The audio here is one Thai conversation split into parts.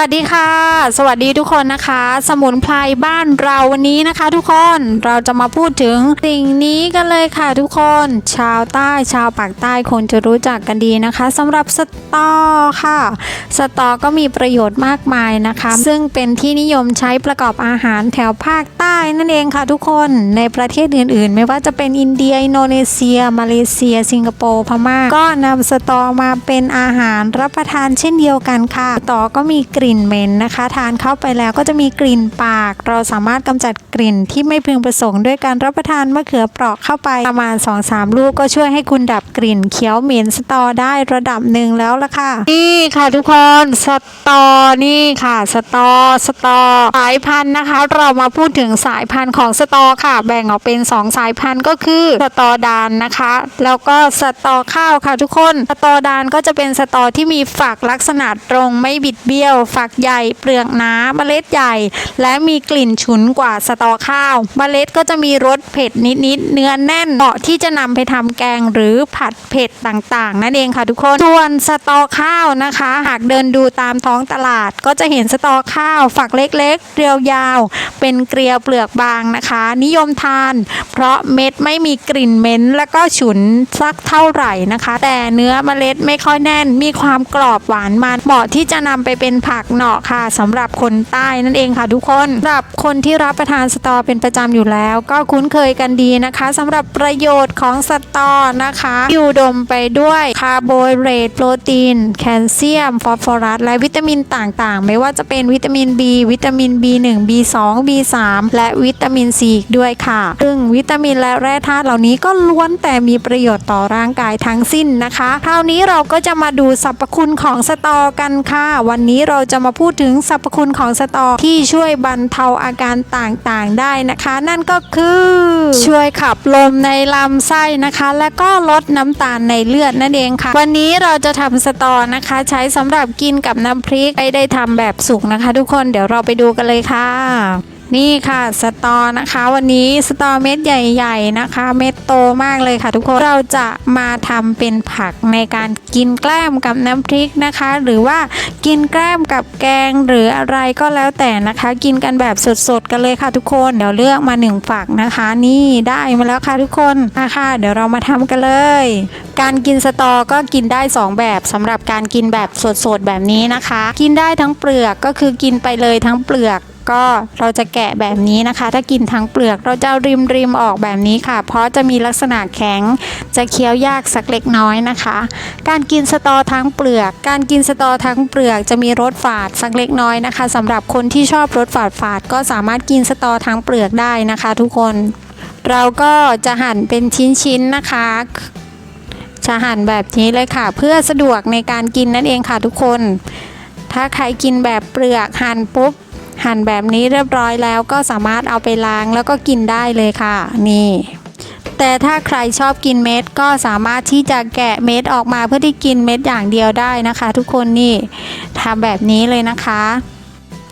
วัสดีค่ะ สวัสดีทุกคนนะคะ สมุนไพรบ้านเราวันนี้นะคะ ทุกคนเราจะมาพูดถึงสิ่งนี้กันเลยค่ะ ทุกคน ชาวใต้ชาวปากใต้คงจะรู้จักกันดีนะคะสำหรับสตอค่ะ สตอก็มีประโยชน์มากมายนะคะ ซึ่งเป็นที่นิยมใช้ประกอบอาหารแถวภาคใต้นั่นเองค่ะ ทุกคนในประเทศอื่นๆ ไม่ว่าจะเป็นอินเดียอินโดนีเซีย มาเลเซีย สิงคโปร์พม่าก็นำสตอมาเป็นอาหารรับประทานเช่นเดียวกันค่ะสตอก็มีกลิ่นเหม็นนะคะ ทานเข้าไปแล้วก็จะมีกลิ่นปาก เราสามารถกำจัดกลิ่นที่ไม่พึงประสงค์ด้วยการรับประทานมะเขือเปราะเข้าไปประมาณ 2-3 ลูกก็ช่วยให้คุณดับกลิ่นเขียวเหม็นสตอได้ระดับหนึ่งแล้วละค่ะ นี่ค่ะทุกคนสตอนี่ค่ะสตอสตอสายพันธุ์นะคะ เรามาพูดถึงสายพันธุ์ของสตอค่ะ แบ่งออกเป็น 2 สายพันธุ์ก็คือสตอดานนะคะ แล้วก็สตอข้าวค่ะทุกคนสตอดานก็จะเป็นสตอที่มีฝักลักษณะตรงไม่บิดเบี้ยวฝัักใหญ่ เปลือกหนาเมล็ดใหญ่ และมีกลิ่นฉุนกว่าสตอข้าว เมล็ดก็จะมีรสเผ็ดนิดๆเนื้อแน่นเหมาะที่จะนำไปทำแกงหรือผัดเผ็ดต่างๆ นั่นเองค่ะทุกคนส่วนสตอข้าวนะคะ หากเดินดูตามท้องตลาด ก็จะเห็นสตอข้าว ฝักเล็กๆเรียวยาว เป็นเกลียวเปลือกบางนะคะ นิยมทาน เพราะเม็ดไม่มีกลิ่นเหม็นและก็ฉุนสักเท่าไหร่นะคะ แต่เนื้อเมล็ดไม่ค่อยแน่น มีความกรอบหวานมันเหมาะที่จะนำไปเป็นผักเนาะค่ะสำหรับคนใต้นั่นเองค่ะทุกคนสำหรับคนที่รับประทานสตอเป็นประจำอยู่แล้ว ก็คุ้นเคยกันดีนะคะสำหรับประโยชน์ของสตอนะคะที่ดมไปด้วยคาร์โบไฮเดรตโปรตีน แคลเซียม ฟอสฟอรัส และวิตามินต่างๆ ไม่ว่าจะเป็นวิตามิน B วิตามิน B1 B2 B3 และวิตามิน C อีกด้วยค่ะ ซึ่งวิตามินและแร่ธาตุเหล่านี้ก็ล้วนแต่มีประโยชน์ต่อร่างกายทั้งสิ้นนะคะ คราวนี้เราก็จะมาดูสรรพคุณของสตอกันค่ะ วันนี้เราจะมาพูดถึงสรรพคุณของสตอที่ช่วยบรรเทาอาการต่างๆได้นะคะ นั่นก็คือช่วยขับลมในลำไส้นะคะ และก็ลดน้ำตาลในเลือดนั่นเองค่ะ วันนี้เราจะทำสตอนะคะ ใช้สำหรับกินกับน้ำพริกไม่ได้ทำแบบสุกนะคะ ทุกคนเดี๋ยวเราไปดูกันเลยค่ะ นี่ค่ะสตอนะคะ วันนี้สตอเม็ดใหญ่ๆนะคะ เม็ดโตมากเลยค่ะทุกคนเราจะมาทำเป็นผักในการกินแกล้มกับน้ำพริกนะคะ หรือว่ากินแกล้มกับแกงหรืออะไรก็แล้วแต่นะคะ กินกันแบบสดๆกันเลยค่ะทุกคนเดี๋ยวเลือกมาหนึ่งฝักนะคะ นี่ได้มาแล้วค่ะทุกคนนะคะเดี๋ยวเรามาทำกันเลย การกินสตอก็กินได้ 2 แบบสำหรับการกินแบบสดๆแบบนี้นะคะ กินได้ทั้งเปลือกก็คือกินไปเลยทั้งเปลือกก็เราจะแกะแบบนี้นะคะ ถ้ากินทั้งเปลือกเราจะริมริมๆออกแบบนี้ค่ะ เพราะจะมีลักษณะแข็ง จะเคี้ยวยากสักเล็กน้อยนะคะ การกินสตอทั้งเปลือก การกินสตอทั้งเปลือกจะมีรสฝาดสักเล็กน้อยนะคะสำหรับคนที่ชอบรสฝาดฝาดก็สามารถกินสตอทั้งเปลือกได้นะคะ ทุกคน เราก็จะหั่นเป็นชิ้นๆนะคะจะหั่นแบบนี้เลยค่ะ เพื่อสะดวกในการกินนั่นเองค่ะทุกคน ถ้าใครกินแบบเปลือกหั่นปุ๊บ หั่นแบบนี้เรียบร้อยแล้วก็สามารถเอาไปล้างแล้วก็กินได้เลยค่ะ นี่ แต่ถ้าใครชอบกินเม็ดก็สามารถที่จะแกะเม็ดออกมาเพื่อที่กินเม็ดอย่างเดียวได้นะคะ ทุกคนนี่ทำแบบนี้เลยนะคะ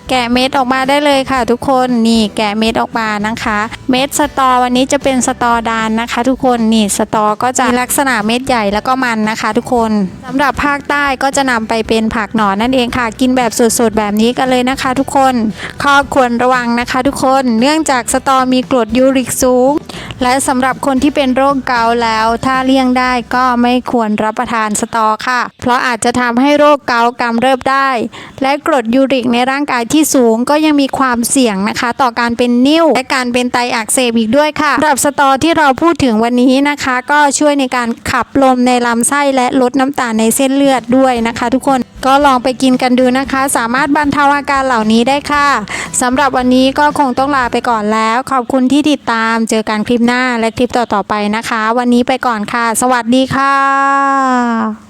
แกะเม็ดออกมาได้เลยค่ะ ทุกคนนี่แกะเม็ดออกมานะคะ เม็ดสตอวันนี้จะเป็นสตอดานนะคะ ทุกคนนี่สตอก็จะมีลักษณะเม็ดใหญ่แล้วก็มันนะคะ ทุกคนสำหรับภาคใต้ก็จะนำไปเป็นผักหนอนนั่นเองค่ะ กินแบบสดๆแบบนี้กันเลยนะคะ ทุกคนข้อควรระวังนะคะ ทุกคนเนื่องจากสตอมีกรดยูริกสูง และสำหรับคนที่เป็นโรคเกาต์แล้ว ถ้าเลี่ยงได้ก็ไม่ควรรับประทานสตอค่ะ เพราะอาจจะทำให้โรคเกาต์กำเริบได้ และกรดยูริกในร่างกายที่ที่สูงก็ยังมีความเสี่ยงนะคะ ต่อการเป็นนิ่วและการเป็นไตอักเสบอีกด้วยค่ะสำหรับสตอที่เราพูดถึงวันนี้นะคะ ก็ช่วยในการขับลมในลำไส้และลดน้ำตาลในเส้นเลือดด้วยนะคะ ทุกคนก็ลองไปกินกันดูนะคะ สามารถบรรเทาอาการเหล่านี้ได้ค่ะสำหรับวันนี้ก็คงต้องลาไปก่อนแล้ว ขอบคุณที่ติดตามเจอกันคลิปหน้าและคลิปต่อๆไปนะคะ วันนี้ไปก่อนค่ะ สวัสดีค่ะ